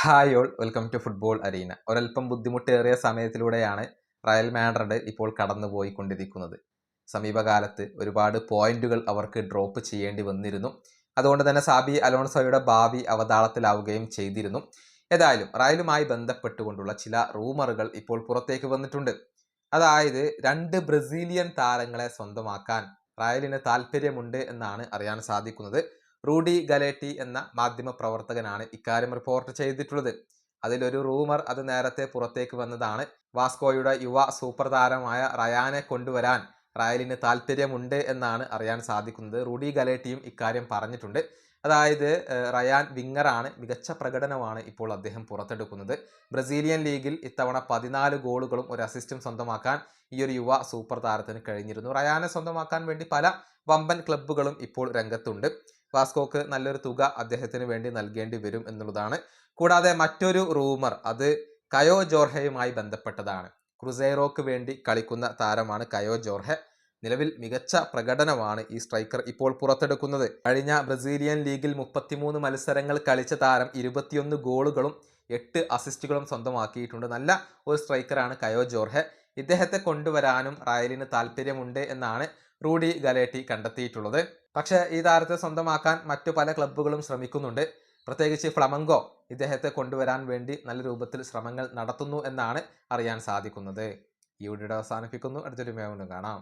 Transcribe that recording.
Hi all welcome to football arena. ഒരൽപ്പം ബുദ്ധിമുട്ടേറിയ സമയത്തിലൂടെയാണ് Real Madrid ഇപ്പോൾ കടന്നുപോയിക്കൊണ്ടിരിക്കുന്നത്. സമീപകാലത്ത് ഒരുപാട് പോയിന്റുകൾ അവർക്ക് ഡ്രോപ്പ് ചെയ്യേണ്ടി വന്നിരുന്നു. അതുകൊണ്ട് തന്നെ സാബി അലോൺസോയുടെ ഭാവി അവതാളത്തിലാവുകയും ചെയ്തിരുന്നു. ഏതായാലും റയലുമായി ബന്ധപ്പെട്ടുകൊണ്ടുള്ള ചില റൂമറുകൾ ഇപ്പോൾ പുറത്തേക്ക് വന്നിട്ടുണ്ട്. അതായത് രണ്ട് ബ്രസീലിയൻ താരങ്ങളെ സ്വന്തമാക്കാൻ റയലിന് താല്പര്യമുണ്ട് എന്നാണ് അറിയാൻ സാധിക്കുന്നത്. റൂഡി ഗലേറ്റി എന്ന മാധ്യമ പ്രവർത്തകനാണ് ഇക്കാര്യം റിപ്പോർട്ട് ചെയ്തിട്ടുള്ളത്. അതിലൊരു റൂമർ അത് നേരത്തെ പുറത്തേക്ക് വന്നതാണ്. വാസ്കോയുടെ യുവ സൂപ്പർ താരമായ റയാനെ കൊണ്ടുവരാൻ റയലിന് താല്പര്യമുണ്ട് എന്നാണ് അറിയാൻ സാധിക്കുന്നത്. റൂഡി ഗലേറ്റിയും ഇക്കാര്യം പറഞ്ഞിട്ടുണ്ട്. അതായത് റയാൻ വിങ്ങറാണ്. മികച്ച പ്രകടനമാണ് ഇപ്പോൾ അദ്ദേഹം പുറത്തെടുക്കുന്നത്. ബ്രസീലിയൻ ലീഗിൽ ഇത്തവണ പതിനാല് ഗോളുകളും ഒരു അസിസ്റ്റും സ്വന്തമാക്കാൻ ഈ ഒരു യുവ സൂപ്പർ താരത്തിന് കഴിഞ്ഞിരുന്നു. റയാനെ സ്വന്തമാക്കാൻ വേണ്ടി പല വമ്പൻ ക്ലബ്ബുകളും ഇപ്പോൾ രംഗത്തുണ്ട്. വാസ്കോക്ക് നല്ലൊരു തുക അദ്ദേഹത്തിന് വേണ്ടി നൽകേണ്ടി വരും എന്നുള്ളതാണ്. കൂടാതെ മറ്റൊരു റൂമർ അത് കയോ ജോർഹയുമായി ബന്ധപ്പെട്ടതാണ്. ക്രുസൈറോക്ക് വേണ്ടി കളിക്കുന്ന താരമാണ് കയോ ജോർഹെ. നിലവിൽ മികച്ച പ്രകടനമാണ് ഈ സ്ട്രൈക്കർ ഇപ്പോൾ പുറത്തെടുക്കുന്നത്. കഴിഞ്ഞ ബ്രസീലിയൻ ലീഗിൽ മുപ്പത്തിമൂന്ന് മത്സരങ്ങൾ കളിച്ച താരം ഇരുപത്തിയൊന്ന് ഗോളുകളും എട്ട് അസിസ്റ്റുകളും സ്വന്തമാക്കിയിട്ടുണ്ട്. നല്ല ഒരു സ്ട്രൈക്കറാണ് കയോ ജോർഹെ. ഇദ്ദേഹത്തെ കൊണ്ടുവരാനും റയലിന് താല്പര്യമുണ്ട് എന്നാണ് റൂഡി ഗലേട്ടി കണ്ടെത്തിയിട്ടുള്ളത്. പക്ഷേ ഈ താരത്തെ സ്വന്തമാക്കാൻ മറ്റു പല ക്ലബ്ബുകളും ശ്രമിക്കുന്നുണ്ട്. പ്രത്യേകിച്ച് ഫ്ലമങ്കോ ഇദ്ദേഹത്തെ കൊണ്ടുവരാൻ വേണ്ടി നല്ല രൂപത്തിൽ ശ്രമങ്ങൾ നടത്തുന്നു എന്നാണ് അറിയാൻ സാധിക്കുന്നത്. ഈ വീഡിയോ അവസാനിപ്പിക്കുന്നു. അടുത്തൊരു മേമൊന്നും കാണാം.